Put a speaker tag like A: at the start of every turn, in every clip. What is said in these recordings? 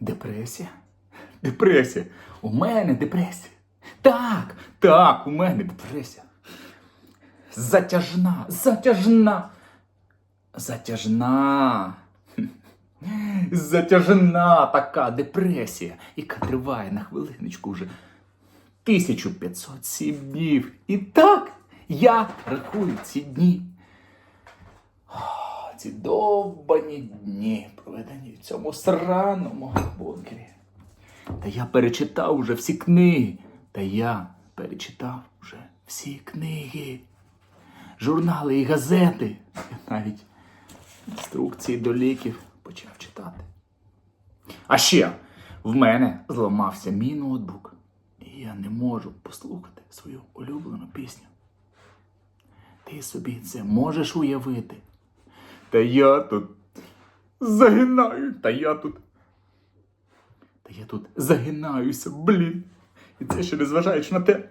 A: Депресія? Депресія. У мене депресія. Так, так, у мене депресія. Затяжна, затяжна. Затяжна. Затяжна така депресія, яка триває на хвилиночку вже 1507 днів. І так я рахую ці дні. Ці довбані дні, проведені в цьому сраному бункері. Та я перечитав уже всі книги. Та я перечитав вже всі книги, журнали і газети. Навіть інструкції до ліків почав читати. А ще в мене зламався мій ноутбук, і я не можу послухати свою улюблену пісню. Ти собі це можеш уявити. Та я тут загинаю, та я тут. Та я тут загинаюся, блін. І це ще не зважаючи на те,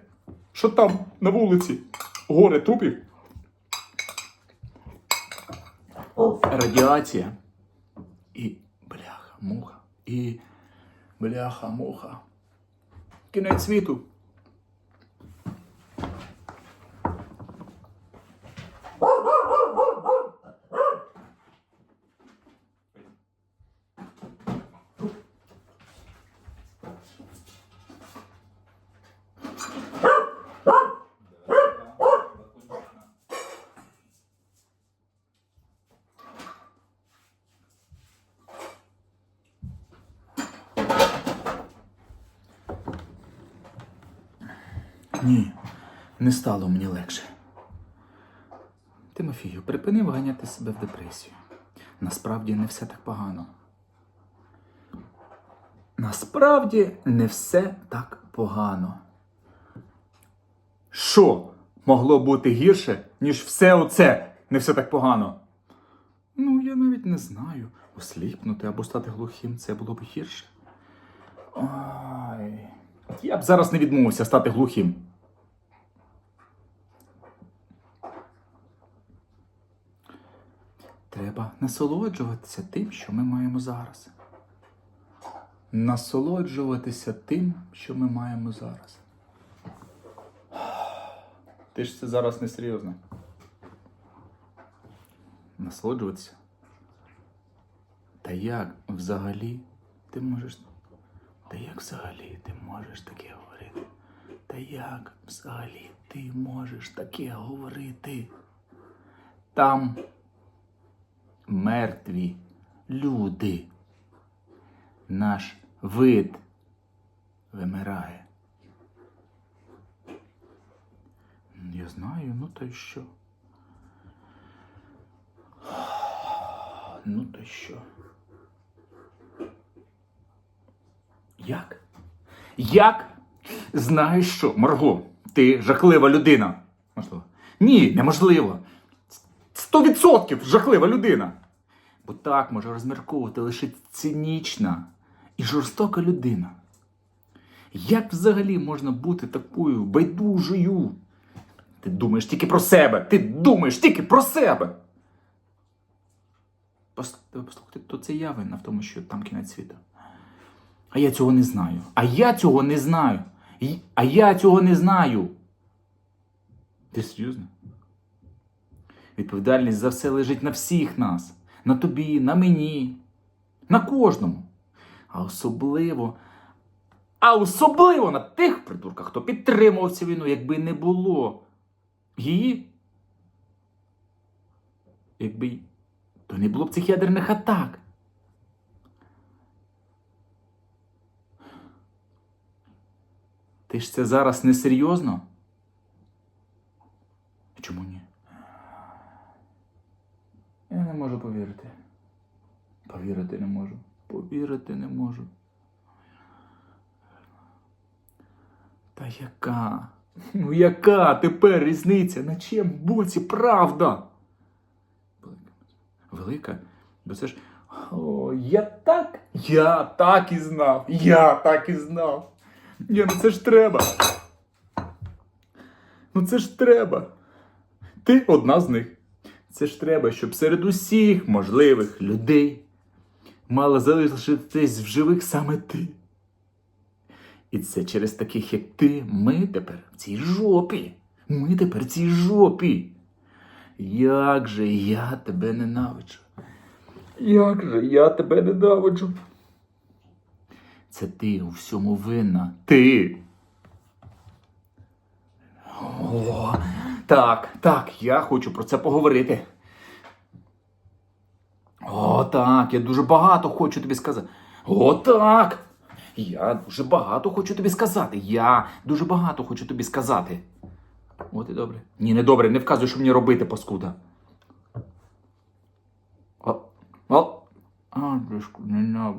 A: що там на вулиці горе трупів. Радіація. І бляха, муха. І бляха, муха. Кінець світу. Ні, не стало мені легше. Тимофію, припини виганяти себе в депресію. Насправді не все так погано. Насправді не все так погано. Що могло бути гірше, ніж все оце не все так погано? Ну, я навіть не знаю. Осліпнути або стати глухим це було б гірше. Ой. Я б зараз не відмовився стати глухим. Треба насолоджуватися тим, що ми маємо зараз. Насолоджуватися тим, що ми маємо зараз. Ти ж це зараз не серйозно. Насолоджуватися. Та як взагалі ти можеш. Та як взагалі ти можеш таке говорити? Та як взагалі ти можеш таке говорити? Там мертві люди. Наш вид вимирає. Я знаю, ну то й що? Ну то що? Як? Як? Знаєш що, Марго, ти жахлива людина. Можливо. Ні, неможливо. Сто відсотків жахлива людина. Бо так може розмірковувати лише цинічна і жорстока людина. Як взагалі можна бути такою байдужою? Ти думаєш тільки про себе. Ти думаєш тільки про себе. Пос- Послухайте, то це я винна в тому, що там кінець світу. А я цього не знаю. А я цього не знаю. А я цього не знаю. Ти серйозно? Відповідальність за все лежить на всіх нас. На тобі, на мені, на кожному. А особливо, а особливо на тих придурках, хто підтримував цю війну, якби не було її. Якби то не було б цих ядерних атак. Ти ж це зараз несерйозно? Чому ні? Не можу повірити. Повірити не можу. Повірити не можу. Та яка? Ну яка тепер різниця? На чим боці правда? Велика? Бо це ж. О, я так. Я так і знав. Я так і знав. Ні, ну це ж треба. Ну це ж треба. Ти одна з них. Це ж треба, щоб серед усіх можливих людей мала залишитись в живих саме ти. І це через таких, як ти, ми тепер в цій жопі. Ми тепер в цій жопі. Як же я тебе ненавиджу. Як же я тебе ненавиджу. Це ти у всьому винна. Ти. О, так, так, я хочу про це поговорити. О, так, я дуже багато хочу тобі сказати. О, так. Я дуже багато хочу тобі сказати. Я дуже багато хочу тобі сказати. От і добре. Ні, не добре, не вказуй, що мені робити, паскуда. О, о. А, не.